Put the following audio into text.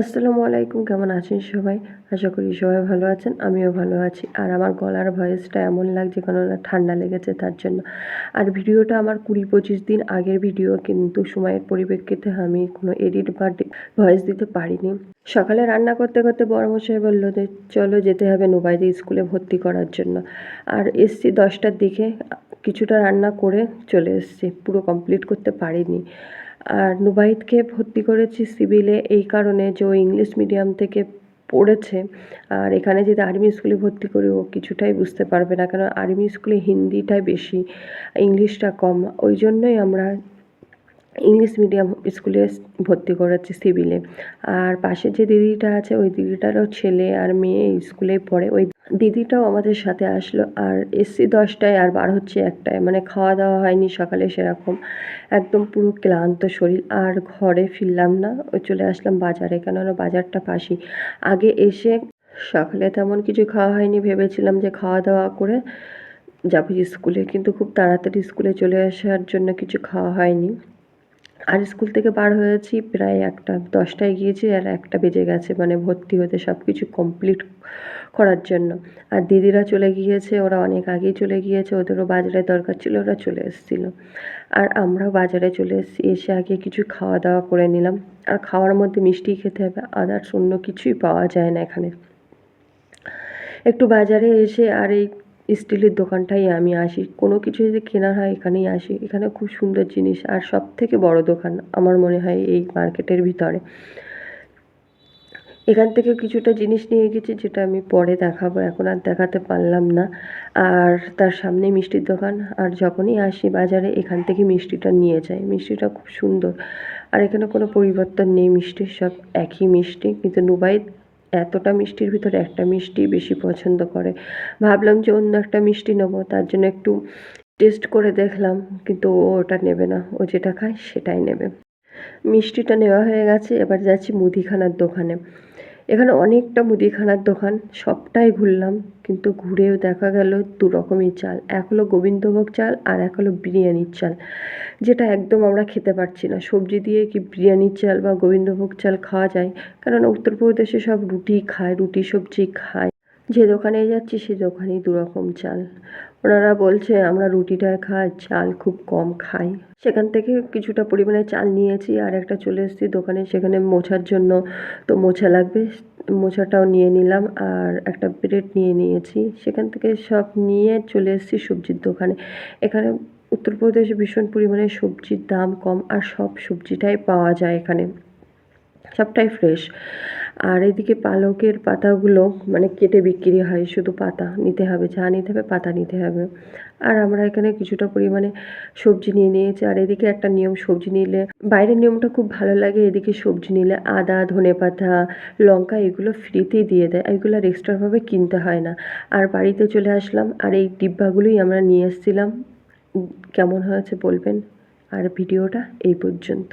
আসসালামু আলাইকুম, কেমন আছেন সবাই? আশা করি সবাই ভালো আছেন, আমিও ভালো আছি। আর আমার গলার ভয়েসটা এমন লাগছে কারণ না ঠান্ডা লেগেছে তার জন্য। আর ভিডিওটা আমার কুড়ি পঁচিশ দিন আগের ভিডিও, কিন্তু সময়ের পরিপ্রেক্ষিতে আমি কোনো এডিট বা ভয়েস দিতে পারিনি। সকালে রান্না করতে করতে বড়মশাই বলল যে, চলো যেতে হবে নুবাইদি স্কুলে ভর্তি করার জন্য। আর এসছি দশটার দিকে, কিছুটা রান্না করে চলে এসছি, পুরো কমপ্লিট করতে পারিনি। আর নুবাইদকে ভর্তি করেছি সিভিলে এই কারণে যে ও ইংলিশ মিডিয়াম থেকে পড়েছে। আর এখানে যদি আর্মি স্কুলে ভর্তি করি, ও কিছুটাই বুঝতে পারবে না কারণ আর্মি স্কুলে হিন্দিটাই বেশি, ইংলিশটা কম। ওই জন্যই আমরা ইংলিশ মিডিয়াম স্কুলে ভর্তি করাচ্ছে সিভিলে। আর পাশে যে দিদিটা আছে, ওই দিদিটারও ছেলে আর মেয়ে স্কুলে পড়ে। ওই দিদিটাও আমাদের সাথে আসলো আর এসছি দশটায় আর বার হচ্ছে একটায়। মানে খাওয়া দাওয়া হয়নি সকালে সেরকম। একদম পুরো ক্লান্ত শরীর। আর ঘরে ফিরলাম না। ওই চলে আসলাম বাজারে। কেননা বাজারটা পাশি। আগে এসে সকালে তেমন কিছু খাওয়া হয়নি। ভেবেছিলাম যে খাওয়া দাওয়া করে যাব স্কুলে। কিন্তু খুব তাড়াতাড়ি স্কুলে চলে আসার জন্য কিছু খাওয়া হয়নি। আর স্কুল থেকে বার হয়েছি, প্রায় একটা, দশটায় গিয়েছি আর একটা বেজে গেছে মানে ভর্তি হতে সব কিছু কমপ্লিট করার জন্য। আর দিদিরা চলে গিয়েছে, ওরা অনেক আগেই চলে গিয়েছে, ওদেরও বাজারে দরকার ছিল, ওরা চলে এসেছিল। আর আমরাও বাজারে চলে এসেছি, এসে আগে কিছু খাওয়া দাওয়া করে নিলাম। আর খাওয়ার মধ্যে মিষ্টি খেতে হবে আদার্স অন্য কিছুই পাওয়া যায় না এখানে। একটু বাজারে এসে আর এই স্টিলের দোকানটাই আমি আসি। কোনো কিছু যদি কেনার হয় এখানেই আসি। এখানে খুব সুন্দর জিনিস। আর সব থেকে বড় দোকান আমার মনে হয় এই মার্কেটের ভিতরে। এখান থেকে কিছুটা জিনিস নিয়ে গেছি যেটা আমি পরে দেখাবো। এখন আর দেখাতে পারলাম না। আর তার সামনে মিষ্টির দোকান। আর যখনই আসি বাজারে, এখান থেকে মিষ্টিটা নিয়ে যাই। মিষ্টিটা খুব সুন্দর। আর এখানে কোনো পরিবর্তন নেই। মিষ্টির সব একই মিষ্টি। কিন্তু নুবাই এতটা মিষ্টির ভিতরে একটা মিষ্টি বেশি পছন্দ করে। ভাবলাম যে অন্য একটা মিষ্টি নেব, তার জন্য একটু টেস্ট করে দেখলাম, কিন্তু ও ওটা নেবে না। ও যেটা খায় সেটাই নেবে। মিষ্টিটা নেওয়া হয়ে গেছে, এবার যাচ্ছি মুদিখানার দোকানে। এখানে অনেকটা মুদিখানার দোকান, সবটাই ঘুরলাম, কিন্তু ঘুরেও দেখা গেল দু রকমের চাল। এক হলো গোবিন্দভোগ চাল আর এক হলো বিরিয়ানির চাল, যেটা একদম আমরা খেতে পারছি না। সবজি দিয়ে কি বিরিয়ানির চাল বা গোবিন্দভোগ চাল খাওয়া যায়? কেননা উত্তরপ্রদেশে সব রুটি খায়, রুটি সবজি খায়। যে দোকানে যাচ্ছি, সে দোকানেই দু রকম চাল। ওনারা বলছে, আমরা রুটিটা খাই, চাল খুব কম খাই। সেখান থেকে কিছুটা পরিমাণে চাল নিয়েছি, আর একটা চলে এসেছি দোকানে। সেখানে মোছার জন্য তো মোছা লাগবে, মোছাটাও নিয়ে নিলাম, আর একটা ব্রেড নিয়ে নিয়েছি। সেখান থেকে সব নিয়ে চলে এসেছি সবজির দোকানে। এখানে উত্তরপ্রদেশে ভীষণ পরিমাণে সবজির দাম কম, আর সব সবজিটাই পাওয়া যায় এখানে। সবটাই ফ্রেশ আর এদিকে পালকের পাতাগুলো মানে কেটে বিক্রি হয়, শুধু পাতা নিতে হবে, যা নিতে হবে পাতা নিতে হবে। আর আমরা এখানে কিছুটা পরিমাণে সবজি নিয়ে নিয়েছি। আর এদিকে একটা নিয়ম, সবজি নিলে, বাইরের নিয়মটা খুব ভালো লাগে, এদিকে সবজি নিলে আদা ধনে পাতা লঙ্কা এগুলো ফ্রিতেই দিয়ে দেয়, এগুলো আর এক্সট্রাভাবে কিনতে হয় না। আর বাড়িতে চলে আসলাম, আর এই ডিব্বাগুলোই আমরা নিয়ে এসেছিলাম। কেমন হয়েছে বলবেন? আর ভিডিওটা এই পর্যন্ত।